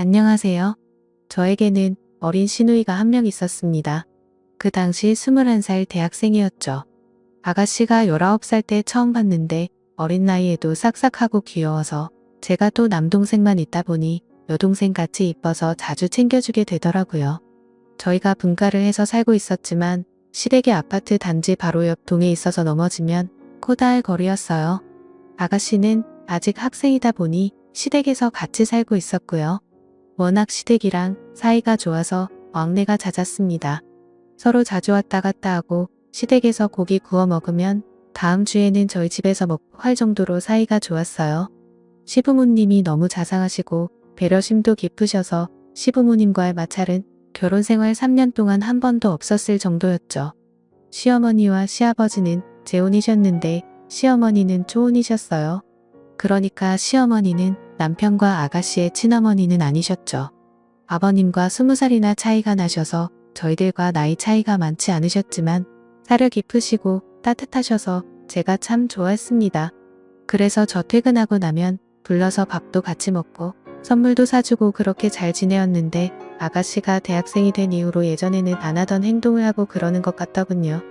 안녕하세요. 저에게는 어린 시누이가 한 명 있었습니다. 그 당시 21살 대학생이었죠. 아가씨가 19살 때 처음 봤는데 어린 나이에도 싹싹하고 귀여워서 제가 또 남동생만 있다 보니 여동생 같이 이뻐서 자주 챙겨주게 되더라고요. 저희가 분가를 해서 살고 있었지만 시댁의 아파트 단지 바로 옆 동에 있어서 넘어지면 코다할 거리였어요. 아가씨는 아직 학생이다 보니 시댁에서 같이 살고 있었고요. 워낙 시댁이랑 사이가 좋아서 왕래가 잦았습니다. 서로 자주 왔다 갔다 하고 시댁에서 고기 구워 먹으면 다음 주에는 저희 집에서 먹고 할 정도로 사이가 좋았어요. 시부모님이 너무 자상하시고 배려심도 깊으셔서 시부모님과의 마찰은 결혼 생활 3년 동안 한 번도 없었을 정도였죠. 시어머니와 시아버지는 재혼이셨는데 시어머니는 초혼이셨어요. 그러니까 시어머니는 남편과 아가씨의 친어머니는 아니셨죠. 아버님과 20살이나 차이가 나셔서 저희들과 나이 차이가 많지 않으셨지만 사려 깊으시고 따뜻하셔서 제가 참 좋아했습니다. 그래서 저 퇴근하고 나면 불러서 밥도 같이 먹고 선물도 사주고 그렇게 잘 지내었는데 아가씨가 대학생이 된 이후로 예전에는 안 하던 행동을 하고 그러는 것 같더군요.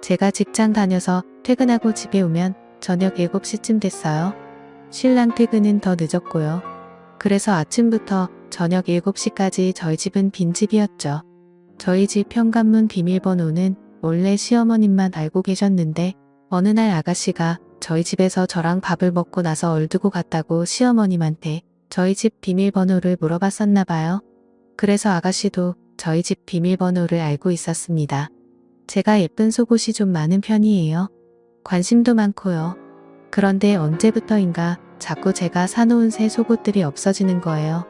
제가 직장 다녀서 퇴근하고 집에 오면 저녁 7시쯤 됐어요. 신랑 퇴근은 더 늦었고요. 그래서 아침부터 저녁 7시까지 저희 집은 빈집이었죠. 저희 집 현관문 비밀번호는 원래 시어머님만 알고 계셨는데 어느 날 아가씨가 저희 집에서 저랑 밥을 먹고 나서 얼두고 갔다고 시어머님한테 저희 집 비밀번호를 물어봤었나 봐요. 그래서 아가씨도 저희 집 비밀번호를 알고 있었습니다. 제가 예쁜 속옷이 좀 많은 편이에요. 관심도 많고요. 그런데 언제부터인가 자꾸 제가 사놓은 새 속옷들이 없어지는 거예요.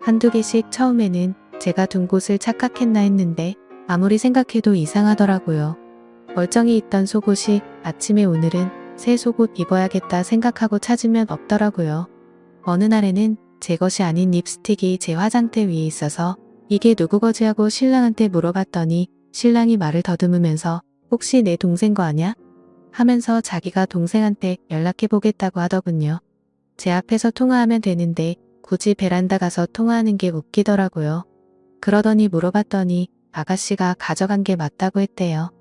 한두 개씩 처음에는 제가 둔 곳을 착각했나 했는데 아무리 생각해도 이상하더라고요. 멀쩡히 있던 속옷이 아침에 오늘은 새 속옷 입어야겠다 생각하고 찾으면 없더라고요. 어느 날에는 제 것이 아닌 립스틱이 제 화장대 위에 있어서 이게 누구 거지 하고 신랑한테 물어봤더니 신랑이 말을 더듬으면서 혹시 내 동생 거 아냐? 하면서 자기가 동생한테 연락해보겠다고 하더군요. 제 앞에서 통화하면 되는데 굳이 베란다 가서 통화하는 게 웃기더라고요. 그러더니 물어봤더니 아가씨가 가져간 게 맞다고 했대요.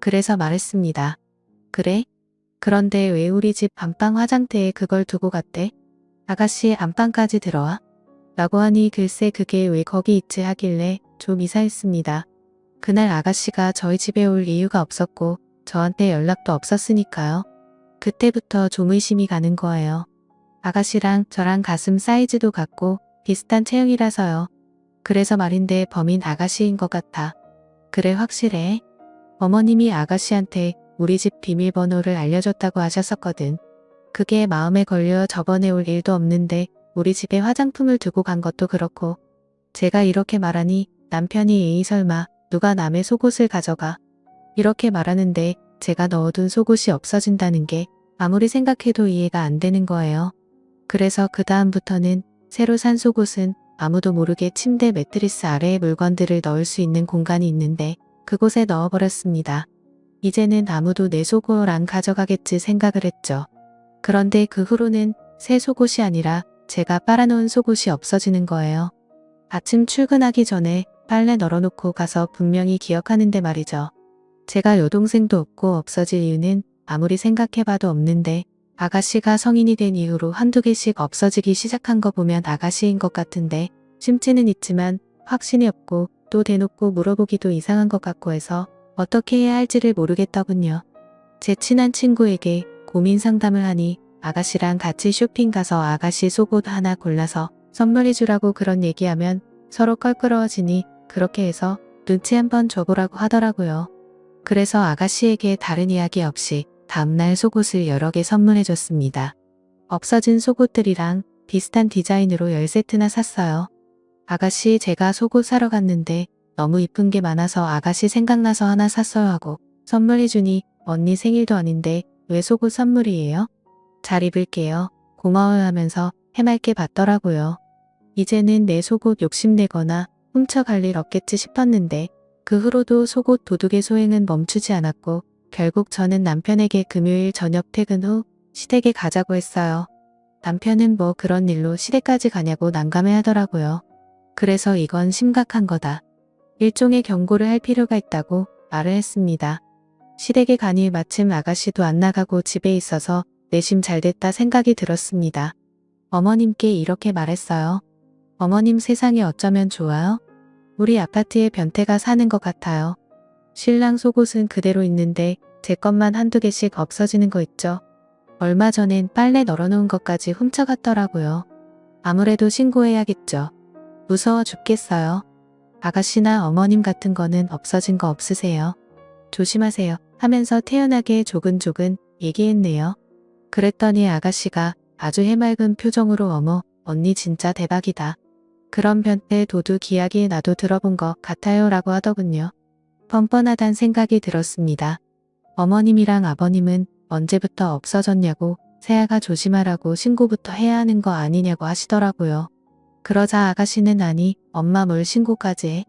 그래서 말했습니다. 그래? 그런데 왜 우리 집 안방 화장대에 그걸 두고 갔대? 아가씨 안방까지 들어와? 라고 하니 글쎄 그게 왜 거기 있지 하길래 좀 이사했습니다. 그날 아가씨가 저희 집에 올 이유가 없었고 저한테 연락도 없었으니까요. 그때부터 좀 의심이 가는 거예요. 아가씨랑 저랑 가슴 사이즈도 같고 비슷한 체형이라서요. 그래서 말인데 범인 아가씨인 것 같아. 그래 확실해. 어머님이 아가씨한테 우리 집 비밀번호를 알려줬다고 하셨었거든. 그게 마음에 걸려 저번에 올 일도 없는데 우리 집에 화장품을 두고 간 것도 그렇고 제가 이렇게 말하니 남편이 에이 설마 누가 남의 속옷을 가져가 이렇게 말하는데 제가 넣어둔 속옷이 없어진다는 게 아무리 생각해도 이해가 안 되는 거예요. 그래서 그 다음부터는 새로 산 속옷은 아무도 모르게 침대 매트리스 아래에 물건들을 넣을 수 있는 공간이 있는데 그곳에 넣어버렸습니다. 이제는 아무도 내 속옷 안 가져가겠지 생각을 했죠. 그런데 그 후로는 새 속옷이 아니라 제가 빨아놓은 속옷이 없어지는 거예요. 아침 출근하기 전에 빨래 널어놓고 가서 분명히 기억하는데 말이죠. 제가 여동생도 없고 없어질 이유는 아무리 생각해봐도 없는데 아가씨가 성인이 된 이후로 한두 개씩 없어지기 시작한 거 보면 아가씨인 것 같은데 심지는 있지만 확신이 없고 또 대놓고 물어보기도 이상한 것 같고 해서 어떻게 해야 할지를 모르겠더군요. 제 친한 친구에게 고민 상담을 하니 아가씨랑 같이 쇼핑 가서 아가씨 속옷 하나 골라서 선물해 주라고 그런 얘기하면 서로 껄끄러워지니 그렇게 해서 눈치 한번 줘보라고 하더라고요. 그래서 아가씨에게 다른 이야기 없이 다음날 속옷을 여러 개 선물해 줬습니다. 없어진 속옷들이랑 비슷한 디자인으로 10세트나 샀어요. 아가씨 제가 속옷 사러 갔는데 너무 이쁜 게 많아서 아가씨 생각나서 하나 샀어요 하고 선물해 주니 언니 생일도 아닌데 왜 속옷 선물이에요? 잘 입을게요. 고마워요 하면서 해맑게 받더라고요. 이제는 내 속옷 욕심내거나 훔쳐갈 일 없겠지 싶었는데 그 후로도 속옷 도둑의 소행은 멈추지 않았고 결국 저는 남편에게 금요일 저녁 퇴근 후 시댁에 가자고 했어요. 남편은 뭐 그런 일로 시댁까지 가냐고 난감해 하더라고요. 그래서 이건 심각한 거다. 일종의 경고를 할 필요가 있다고 말을 했습니다. 시댁에 가니 마침 아가씨도 안 나가고 집에 있어서 내심 잘 됐다 생각이 들었습니다. 어머님께 이렇게 말했어요. 어머님 세상에 어쩌면 좋아요? 우리 아파트에 변태가 사는 것 같아요. 신랑 속옷은 그대로 있는데 제 것만 한두 개씩 없어지는 거 있죠. 얼마 전엔 빨래 널어놓은 것까지 훔쳐갔더라고요. 아무래도 신고해야겠죠. 무서워 죽겠어요. 아가씨나 어머님 같은 거는 없어진 거 없으세요? 조심하세요 하면서 태연하게 조근조근 얘기했네요. 그랬더니 아가씨가 아주 해맑은 표정으로 어머 언니 진짜 대박이다. 그런 변태 도둑 이야기 나도 들어본 것 같아요 라고 하더군요. 뻔뻔하단 생각이 들었습니다. 어머님이랑 아버님은 언제부터 없어졌냐고 세아가 조심하라고 신고부터 해야 하는 거 아니냐고 하시더라고요. 그러자 아가씨는 아니 엄마 뭘 신고까지 해.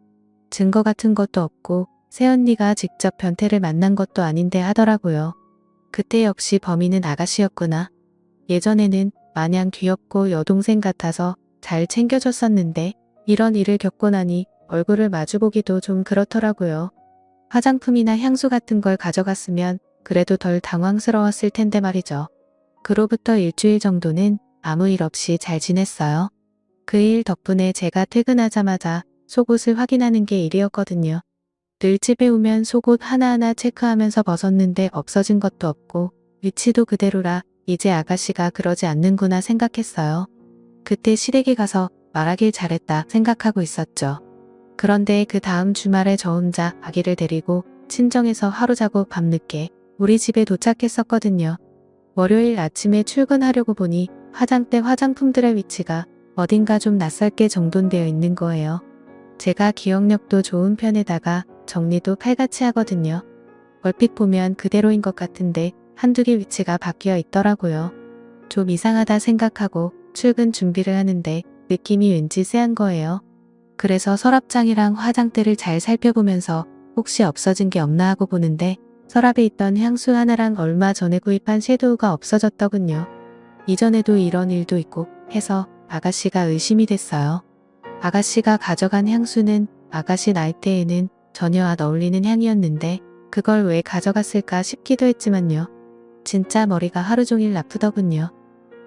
증거 같은 것도 없고 새언니가 직접 변태를 만난 것도 아닌데 하더라고요. 그때 역시 범인은 아가씨였구나. 예전에는 마냥 귀엽고 여동생 같아서 잘 챙겨줬었는데 이런 일을 겪고 나니 얼굴을 마주보기도 좀 그렇더라고요. 화장품이나 향수 같은 걸 가져갔으면 그래도 덜 당황스러웠을 텐데 말이죠. 그로부터 일주일 정도는 아무 일 없이 잘 지냈어요. 그 일 덕분에 제가 퇴근하자마자 속옷을 확인하는 게 일이었거든요. 늘 집에 오면 속옷 하나하나 체크하면서 벗었는데 없어진 것도 없고 위치도 그대로라 이제 아가씨가 그러지 않는구나 생각했어요. 그때 시댁에 가서 말하길 잘했다 생각하고 있었죠. 그런데 그 다음 주말에 저 혼자 아기를 데리고 친정에서 하루 자고 밤늦게 우리 집에 도착했었거든요. 월요일 아침에 출근하려고 보니 화장대 화장품들의 위치가 어딘가 좀 낯설게 정돈되어 있는 거예요. 제가 기억력도 좋은 편에다가 정리도 칼같이 하거든요. 얼핏 보면 그대로인 것 같은데 한두 개 위치가 바뀌어 있더라고요. 좀 이상하다 생각하고 출근 준비를 하는데 느낌이 왠지 쎄한 거예요. 그래서 서랍장이랑 화장대를 잘 살펴보면서 혹시 없어진 게 없나 하고 보는데 서랍에 있던 향수 하나랑 얼마 전에 구입한 섀도우가 없어졌더군요. 이전에도 이런 일도 있고 해서 아가씨가 의심이 됐어요. 아가씨가 가져간 향수는 아가씨 나이대에는 전혀 안 어울리는 향이었는데 그걸 왜 가져갔을까 싶기도 했지만요. 진짜 머리가 하루 종일 나쁘더군요.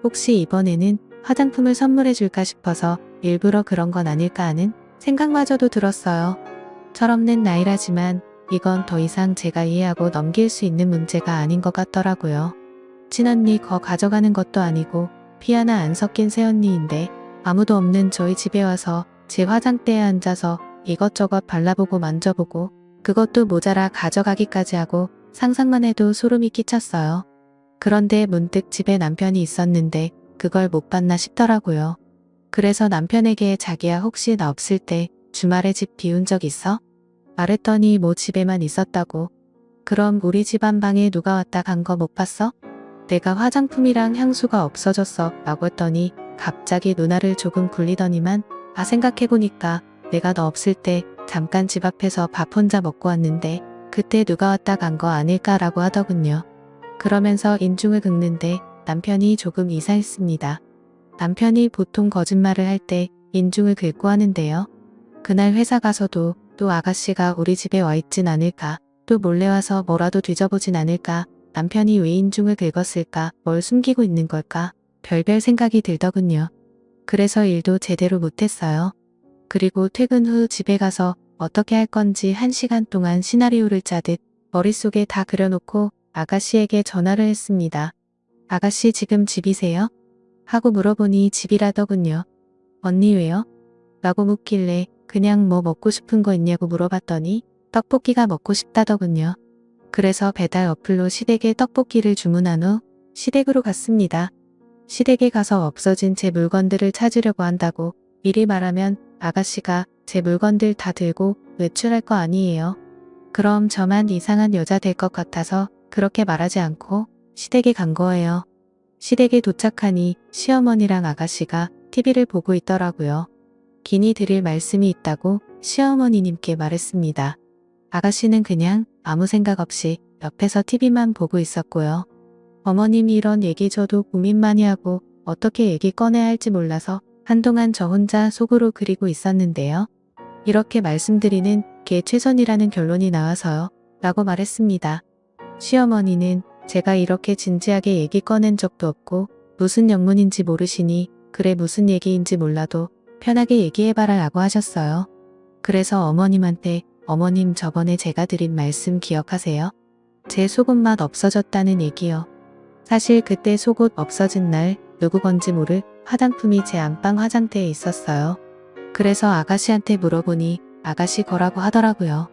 혹시 이번에는 화장품을 선물해 줄까 싶어서 일부러 그런 건 아닐까 하는 생각마저도 들었어요. 철없는 나이라지만 이건 더 이상 제가 이해하고 넘길 수 있는 문제가 아닌 것 같더라고요. 친언니 거 가져가는 것도 아니고 피 하나 안 섞인 새언니인데 아무도 없는 저희 집에 와서 제 화장대에 앉아서 이것저것 발라보고 만져보고 그것도 모자라 가져가기까지 하고 상상만 해도 소름이 끼쳤어요. 그런데 문득 집에 남편이 있었는데 그걸 못 봤나 싶더라고요. 그래서 남편에게 자기야 혹시 나 없을 때 주말에 집 비운 적 있어? 말했더니 뭐 집에만 있었다고. 그럼 우리 집 안 방에 누가 왔다 간 거 못 봤어? 내가 화장품이랑 향수가 없어졌어 라고 했더니 갑자기 누나를 조금 굴리더니만 아 생각해보니까 내가 너 없을 때 잠깐 집 앞에서 밥 혼자 먹고 왔는데 그때 누가 왔다 간 거 아닐까라고 하더군요. 그러면서 인중을 긁는데 남편이 조금 이상했습니다. 남편이 보통 거짓말을 할 때 인중을 긁고 하는데요. 그날 회사 가서도 또 아가씨가 우리 집에 와 있진 않을까, 또 몰래 와서 뭐라도 뒤져보진 않을까, 남편이 왜 인중을 긁었을까, 뭘 숨기고 있는 걸까, 별별 생각이 들더군요. 그래서 일도 제대로 못했어요. 그리고 퇴근 후 집에 가서 어떻게 할 건지 한 시간 동안 시나리오를 짜듯 머릿속에 다 그려놓고 아가씨에게 전화를 했습니다. 아가씨 지금 집이세요? 하고 물어보니 집이라더군요. 언니 왜요? 라고 묻길래 그냥 뭐 먹고 싶은 거 있냐고 물어봤더니 떡볶이가 먹고 싶다더군요. 그래서 배달 어플로 시댁에 떡볶이를 주문한 후 시댁으로 갔습니다. 시댁에 가서 없어진 제 물건들을 찾으려고 한다고 미리 말하면 아가씨가 제 물건들 다 들고 외출할 거 아니에요. 그럼 저만 이상한 여자 될 것 같아서 그렇게 말하지 않고 시댁에 간 거예요. 시댁에 도착하니 시어머니랑 아가씨가 TV를 보고 있더라고요. 기니 드릴 말씀이 있다고 시어머니님께 말했습니다. 아가씨는 그냥 아무 생각 없이 옆에서 TV만 보고 있었고요. 어머님이 이런 얘기 저도 고민 많이 하고 어떻게 얘기 꺼내야 할지 몰라서 한동안 저 혼자 속으로 그리고 있었는데요. 이렇게 말씀드리는 게 최선이라는 결론이 나와서요. 라고 말했습니다. 시어머니는 제가 이렇게 진지하게 얘기 꺼낸 적도 없고 무슨 영문인지 모르시니 그래 무슨 얘기인지 몰라도 편하게 얘기해봐라 라고 하셨어요. 그래서 어머님한테 어머님 저번에 제가 드린 말씀 기억하세요? 제 속옷맛 없어졌다는 얘기요. 사실 그때 속옷 없어진 날 누구 건지 모를 화장품이 제 안방 화장대에 있었어요. 그래서 아가씨한테 물어보니 아가씨 거라고 하더라고요.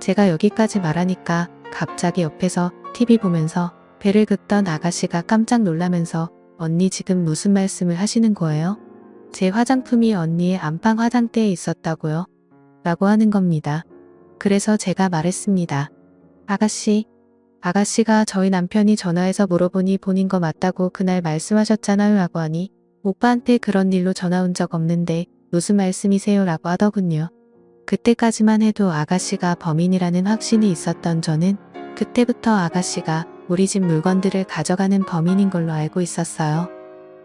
제가 여기까지 말하니까 갑자기 옆에서 TV 보면서 배를 긋던 아가씨가 깜짝 놀라면서 언니 지금 무슨 말씀을 하시는 거예요? 제 화장품이 언니의 안방 화장대에 있었다고요? 라고 하는 겁니다. 그래서 제가 말했습니다. 아가씨, 아가씨가 저희 남편이 전화해서 물어보니 본인 거 맞다고 그날 말씀하셨잖아요 라고 하니 오빠한테 그런 일로 전화 온 적 없는데 무슨 말씀이세요 라고 하더군요. 그때까지만 해도 아가씨가 범인이라는 확신이 있었던 저는 그때부터 아가씨가 우리 집 물건들을 가져가는 범인인 걸로 알고 있었어요.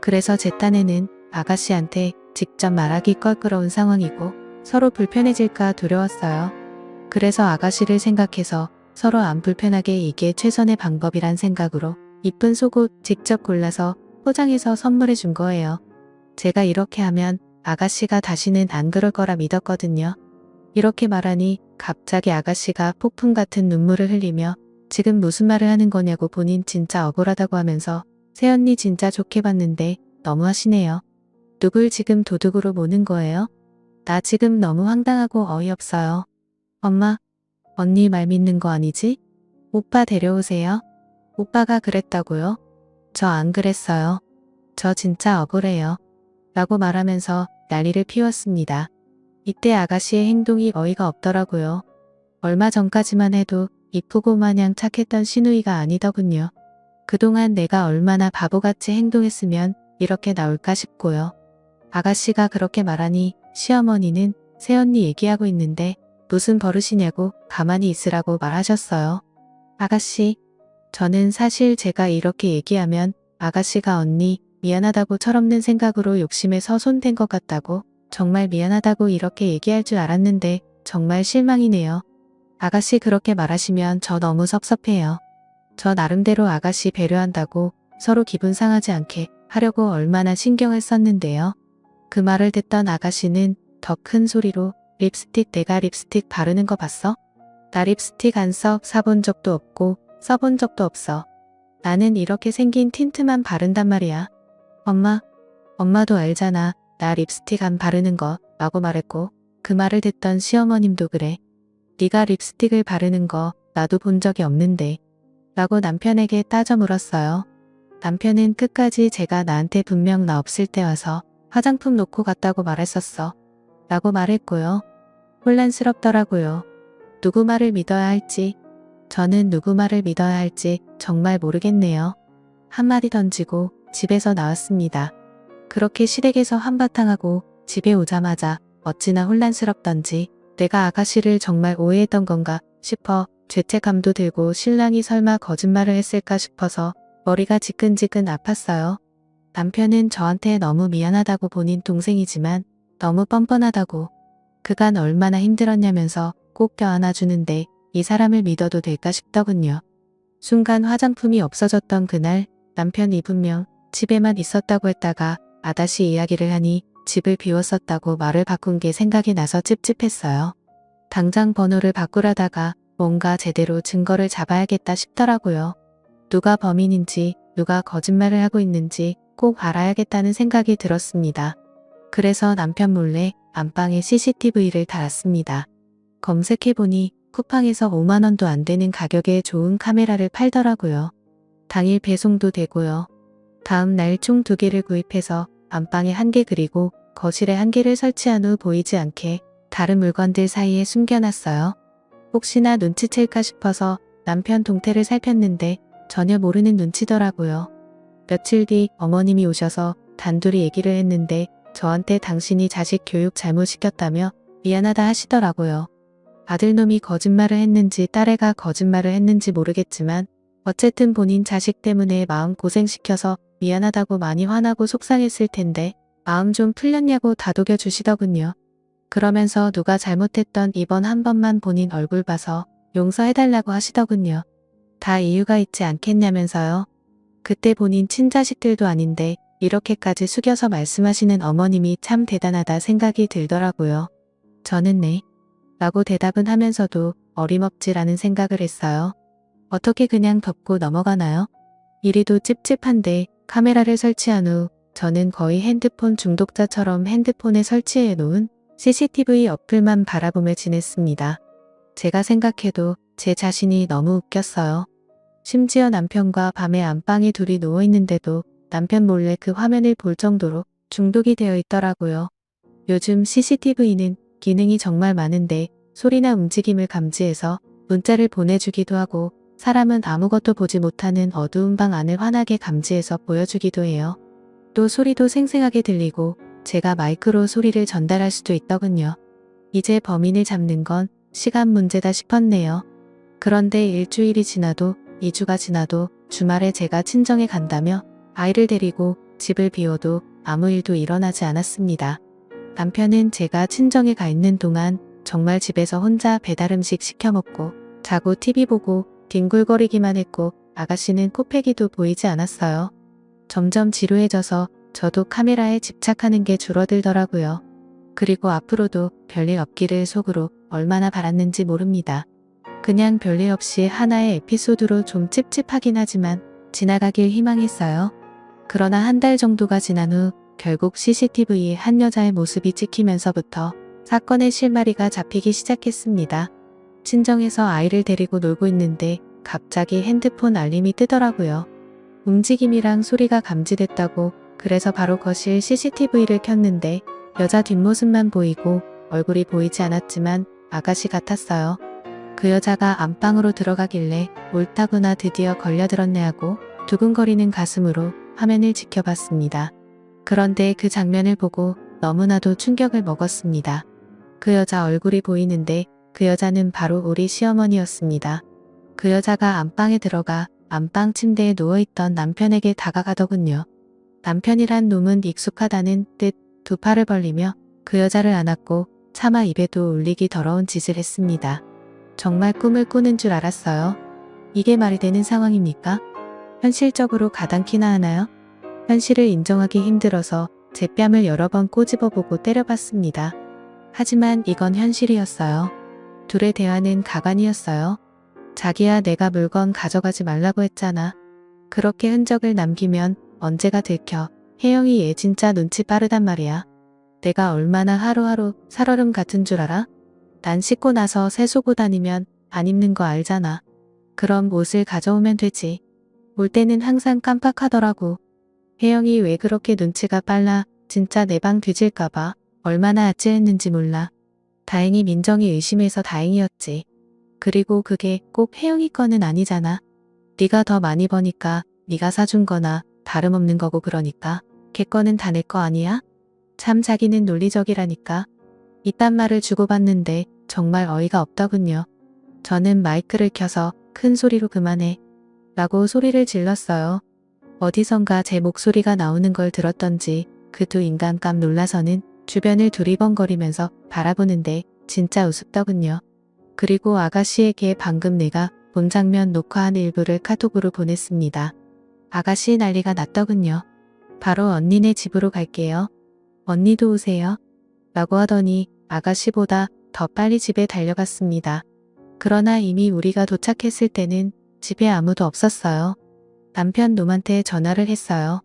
그래서 제 딴에는 아가씨한테 직접 말하기 껄끄러운 상황이고 서로 불편해질까 두려웠어요. 그래서 아가씨를 생각해서 서로 안 불편하게 이게 최선의 방법이란 생각으로 이쁜 속옷 직접 골라서 포장해서 선물해 준 거예요. 제가 이렇게 하면 아가씨가 다시는 안 그럴 거라 믿었거든요. 이렇게 말하니 갑자기 아가씨가 폭풍 같은 눈물을 흘리며 지금 무슨 말을 하는 거냐고 본인 진짜 억울하다고 하면서 새언니 진짜 좋게 봤는데 너무 하시네요. 누굴 지금 도둑으로 모는 거예요? 나 지금 너무 황당하고 어이없어요. 엄마, 언니 말 믿는 거 아니지? 오빠 데려오세요. 오빠가 그랬다고요? 저 안 그랬어요. 저 진짜 억울해요. 라고 말하면서 난리를 피웠습니다. 이때 아가씨의 행동이 어이가 없더라고요. 얼마 전까지만 해도 이쁘고 마냥 착했던 신우이가 아니더군요. 그동안 내가 얼마나 바보같이 행동했으면 이렇게 나올까 싶고요. 아가씨가 그렇게 말하니 시어머니는 새언니 얘기하고 있는데 무슨 버릇이냐고 가만히 있으라고 말하셨어요. 아가씨, 저는 사실 제가 이렇게 얘기하면 아가씨가 언니 미안하다고 철없는 생각으로 욕심에서 손댄 것 같다고 정말 미안하다고 이렇게 얘기할 줄 알았는데 정말 실망이네요. 아가씨 그렇게 말하시면 저 너무 섭섭해요. 저 나름대로 아가씨 배려한다고 서로 기분 상하지 않게 하려고 얼마나 신경을 썼는데요. 그 말을 듣던 아가씨는 더 큰 소리로 립스틱 내가 립스틱 바르는 거 봤어? 나 립스틱 안 써 사본 적도 없고 써본 적도 없어. 나는 이렇게 생긴 틴트만 바른단 말이야. 엄마, 엄마도 알잖아. 나 립스틱 안 바르는 거 라고 말했고 그 말을 듣던 시어머님도 그래. 네가 립스틱을 바르는 거 나도 본 적이 없는데 라고 남편에게 따져 물었어요. 남편은 끝까지 제가 나한테 분명 나 없을 때 와서 화장품 놓고 갔다고 말했었어. 라고 말했고요. 혼란스럽더라고요. 누구 말을 믿어야 할지, 저는 누구 말을 믿어야 할지 정말 모르겠네요. 한마디 던지고 집에서 나왔습니다. 그렇게 시댁에서 한바탕 하고 집에 오자마자 어찌나 혼란스럽던지 내가 아가씨를 정말 오해했던 건가 싶어 죄책감도 들고 신랑이 설마 거짓말을 했을까 싶어서 머리가 지끈지끈 아팠어요. 남편은 저한테 너무 미안하다고 본인 동생이지만 너무 뻔뻔하다고 그간 얼마나 힘들었냐면서 꼭 껴안아주는데 이 사람을 믿어도 될까 싶더군요. 순간 화장품이 없어졌던 그날 남편이 분명 집에만 있었다고 했다가 아다시 이야기를 하니 집을 비웠었다고 말을 바꾼 게 생각이 나서 찝찝했어요. 당장 번호를 바꾸려다가 뭔가 제대로 증거를 잡아야겠다 싶더라고요. 누가 범인인지 누가 거짓말을 하고 있는지 꼭 알아야겠다는 생각이 들었습니다. 그래서 남편 몰래 안방에 CCTV를 달았습니다. 검색해보니 쿠팡에서 5만원도 안 되는 가격에 좋은 카메라를 팔더라고요. 당일 배송도 되고요. 다음 날 총 두 개를 구입해서 안방에 한 개 그리고 거실에 한 개를 설치한 후 보이지 않게 다른 물건들 사이에 숨겨놨어요. 혹시나 눈치챌까 싶어서 남편 동태를 살폈는데 전혀 모르는 눈치더라고요. 며칠 뒤 어머님이 오셔서 단둘이 얘기를 했는데 저한테 당신이 자식 교육 잘못 시켰다며 미안하다 하시더라고요. 아들놈이 거짓말을 했는지 딸애가 거짓말을 했는지 모르겠지만 어쨌든 본인 자식 때문에 마음 고생시켜서 미안하다고 많이 화나고 속상했을 텐데 마음 좀 풀렸냐고 다독여 주시더군요. 그러면서 누가 잘못했던 이번 한 번만 본인 얼굴 봐서 용서해달라고 하시더군요. 다 이유가 있지 않겠냐면서요. 그때 본인 친자식들도 아닌데 이렇게까지 숙여서 말씀하시는 어머님이 참 대단하다 생각이 들더라고요. 저는 네. 라고 대답은 하면서도 어림없지라는 생각을 했어요. 어떻게 그냥 덮고 넘어가나요? 이리도 찝찝한데 카메라를 설치한 후 저는 거의 핸드폰 중독자처럼 핸드폰에 설치해 놓은 CCTV 어플만 바라보며 지냈습니다. 제가 생각해도 제 자신이 너무 웃겼어요. 심지어 남편과 밤에 안방에 둘이 누워있는데도 남편 몰래 그 화면을 볼 정도로 중독이 되어 있더라고요. 요즘 CCTV는 기능이 정말 많은데 소리나 움직임을 감지해서 문자를 보내주기도 하고 사람은 아무것도 보지 못하는 어두운 방 안을 환하게 감지해서 보여주기도 해요. 또 소리도 생생하게 들리고 제가 마이크로 소리를 전달할 수도 있더군요. 이제 범인을 잡는 건 시간 문제다 싶었네요. 그런데 일주일이 지나도 2주가 지나도 주말에 제가 친정에 간다며 아이를 데리고 집을 비워도 아무 일도 일어나지 않았습니다. 남편은 제가 친정에 가 있는 동안 정말 집에서 혼자 배달 음식 시켜 먹고 자고 TV 보고 뒹굴거리기만 했고 아가씨는 코빼기도 보이지 않았어요. 점점 지루해져서 저도 카메라에 집착하는 게 줄어들더라고요. 그리고 앞으로도 별일 없기를 속으로 얼마나 바랐는지 모릅니다. 그냥 별일 없이 하나의 에피소드로 좀 찝찝하긴 하지만 지나가길 희망했어요. 그러나 한 달 정도가 지난 후 결국 CCTV에 한 여자의 모습이 찍히면서부터 사건의 실마리가 잡히기 시작했습니다. 친정에서 아이를 데리고 놀고 있는데 갑자기 핸드폰 알림이 뜨더라고요. 움직임이랑 소리가 감지됐다고 그래서 바로 거실 CCTV를 켰는데 여자 뒷모습만 보이고 얼굴이 보이지 않았지만 아가씨 같았어요. 그 여자가 안방으로 들어가길래 옳다구나 드디어 걸려들었네 하고 두근거리는 가슴으로 화면을 지켜봤습니다. 그런데 그 장면을 보고 너무나도 충격을 먹었습니다. 그 여자 얼굴이 보이는데 그 여자는 바로 우리 시어머니였습니다. 그 여자가 안방에 들어가 안방 침대에 누워있던 남편에게 다가가더군요. 남편이란 놈은 익숙하다는 듯 두 팔을 벌리며 그 여자를 안았고 차마 입에도 울리기 더러운 짓을 했습니다. 정말 꿈을 꾸는 줄 알았어요. 이게 말이 되는 상황입니까? 현실적으로 가당키나 하나요? 현실을 인정하기 힘들어서 제 뺨을 여러 번 꼬집어 보고 때려봤습니다. 하지만 이건 현실이었어요. 둘의 대화는 가관이었어요. 자기야 내가 물건 가져가지 말라고 했잖아. 그렇게 흔적을 남기면 언제가 들켜. 혜영이 얘 진짜 눈치 빠르단 말이야. 내가 얼마나 하루하루 살얼음 같은 줄 알아? 난 씻고 나서 세수고 다니면 안 입는 거 알잖아. 그럼 옷을 가져오면 되지. 올 때는 항상 깜빡하더라고. 혜영이 왜 그렇게 눈치가 빨라 진짜 내 방 뒤질까봐 얼마나 아찔했는지 몰라. 다행히 민정이 의심해서 다행이었지. 그리고 그게 꼭 혜영이 거는 아니잖아. 네가 더 많이 버니까 네가 사준 거나 다름없는 거고 그러니까 걔 거는 다 내 거 아니야? 참 자기는 논리적이라니까. 이딴 말을 주고받는데 정말 어이가 없더군요. 저는 마이크를 켜서 큰 소리로 그만해. 라고 소리를 질렀어요. 어디선가 제 목소리가 나오는 걸 들었던지 그 두 인간 깜 놀라서는 주변을 두리번거리면서 바라보는데 진짜 우습더군요. 그리고 아가씨에게 방금 내가 본 장면 녹화한 일부를 카톡으로 보냈습니다. 아가씨 난리가 났더군요. 바로 언니네 집으로 갈게요. 언니도 오세요. 라고 하더니 아가씨보다 더 빨리 집에 달려갔습니다. 그러나 이미 우리가 도착했을 때는 집에 아무도 없었어요. 남편 놈한테 전화를 했어요.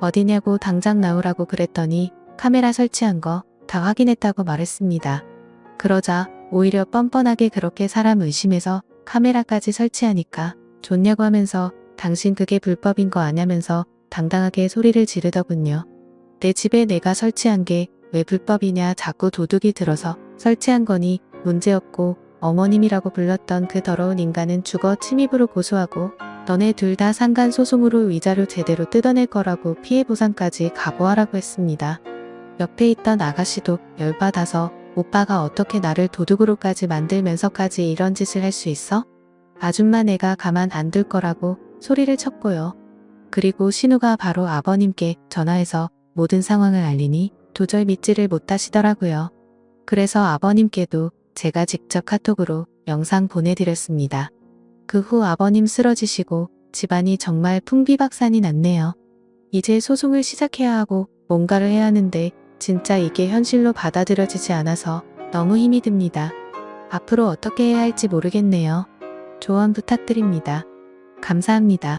어디냐고 당장 나오라고 그랬더니 카메라 설치한 거 다 확인했다고 말했습니다. 그러자 오히려 뻔뻔하게 그렇게 사람 의심해서 카메라까지 설치하니까 좋냐고 하면서 당신 그게 불법인 거 아냐면서 당당하게 소리를 지르더군요. 내 집에 내가 설치한 게 왜 불법이냐 자꾸 도둑이 들어서 설치한 거니 문제없고 어머님이라고 불렀던 그 더러운 인간은 죽어 침입으로 고소하고 너네 둘 다 상간 소송으로 위자료 제대로 뜯어낼 거라고 피해 보상까지 각오하라고 했습니다. 옆에 있던 아가씨도 열받아서 오빠가 어떻게 나를 도둑으로까지 만들면서까지 이런 짓을 할 수 있어? 아줌마 내가 가만 안 둘 거라고 소리를 쳤고요. 그리고 신우가 바로 아버님께 전화해서 모든 상황을 알리니 도저히 믿지를 못하시더라고요. 그래서 아버님께도 제가 직접 카톡으로 영상 보내드렸습니다. 그 후 아버님 쓰러지시고 집안이 정말 풍비박산이 났네요. 이제 소송을 시작해야 하고 뭔가를 해야 하는데 진짜 이게 현실로 받아들여지지 않아서 너무 힘이 듭니다. 앞으로 어떻게 해야 할지 모르겠네요. 조언 부탁드립니다. 감사합니다.